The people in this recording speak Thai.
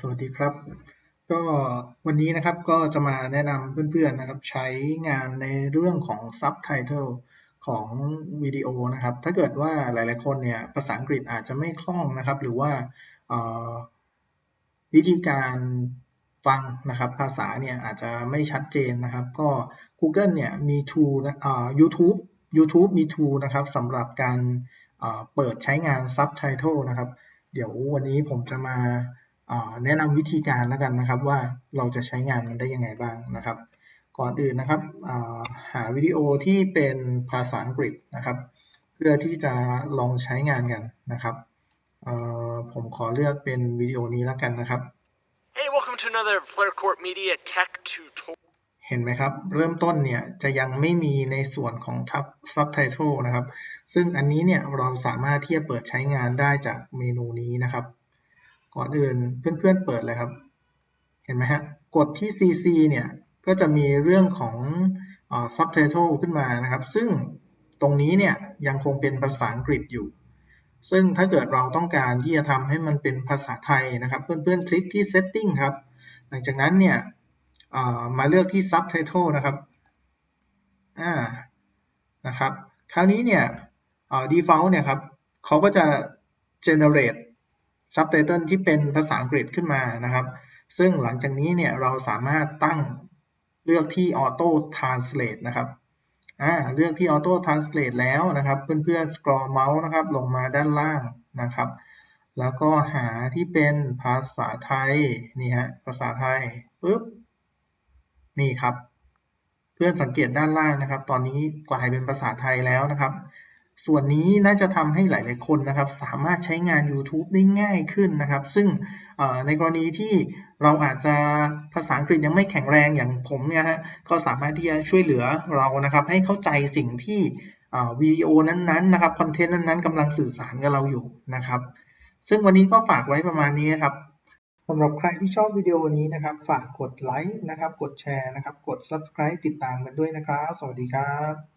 สวัสดีครับ ก็วันนี้นะครับก็จะมาแนะนำเพื่อนๆนะครับ ใช้งานในเรื่องของ Subtitle ของวิดีโอนะครับ ถ้าเกิดว่าหลายๆคนเนี่ยภาษาอังกฤษอาจจะไม่คล่องนะครับ หรือว่าวิธีการฟังนะครับ ภาษาเนี่ยอาจจะไม่ชัดเจนนะครับ ก็ Google เนี่ยมี tool นะอ่า YouTube YouTube มี tool นะครับสำหรับการเปิดใช้งาน Subtitle นะครับ เดี๋ยววันนี้ผมจะมา แนะนำวิธีการแล้วกันนะครับว่าเราจะใช้งานมันได้ยังไงบ้างนะครับ ก่อนอื่นนะครับอ่าหาวิดีโอที่เป็นภาษาอังกฤษนะครับ เพื่อที่จะลองใช้งานกันนะครับเอ่อผมขอเลือกเป็นวิดีโอนี้แล้วกันนะครับ Hey, welcome to another Flare Court Media Tech Tutorial. เห็นไหมครับ เริ่มต้นเนี่ยจะยังไม่มีในส่วนของ subtitle นะครับ ซึ่งอันนี้เนี่ยเราสามารถที่จะเปิดใช้งานได้จากเมนูนี้นะครับ ก่อนอื่นเพื่อนๆเปิดเลยครับ เห็นไหมฮะกดที่ CC เนี่ยก็จะมีเรื่องของอ subtitle ขึ้นมานะครับ ซึ่งตรงนี้เนี่ยยังคงเป็นภาษาอังกฤษอยู่ ซึ่งถ้าเกิดเราต้องการที่จะทำให้มันเป็นภาษาไทยนะครับ เพื่อนๆคลิกที่ setting ครับ หลังจากนั้นเนี่ยมาเลือกที่ subtitle นะครับอ่านะครับ คราวนี้เนี่ย default เนี่ยครับเขาก็จะ generate subtitle ที่เป็นภาษาอังกฤษขึ้นมานะครับ ซึ่งหลังจากนี้เนี่ยเราสามารถตั้งเลือกที่ auto translate นะครับอ่าเลือกที่ auto translate แล้วนะครับเพื่อนๆ scroll mouse นะครับลงมาด้านล่างนะครับ แล้วก็หาที่เป็นภาษาไทยนี่ฮะภาษาไทยปุ๊บนี่ครับ เพื่อนสังเกตด้านล่างนะครับ ตอนนี้กลายเป็นภาษาไทยแล้วนะครับ ส่วนนี้น่าจะทำให้หลาย ๆ คนนะครับ สามารถใช้งาน YouTube ได้ง่ายขึ้นนะครับ ซึ่งในกรณีที่เราอาจจะภาษาอังกฤษยังไม่แข็งแรงอย่างผมเนี่ยฮะก็สามารถที่จะช่วยเหลือเรานะครับ ให้เข้าใจสิ่งที่วิดีโอนั้น ๆ นะครับคอนเทนต์นั้น ๆกำลังสื่อสารกับเราอยู่นะครับ ซึ่งวันนี้ก็ฝากไว้ประมาณนี้นครับสำหรับใครที่ชอบวิดีโอนี้นะครับ ฝากกดไลค์นะครับ กดแชร์นะครับ กด subscribe ติดตามกันด้วยนะครับ สวัสดีครับ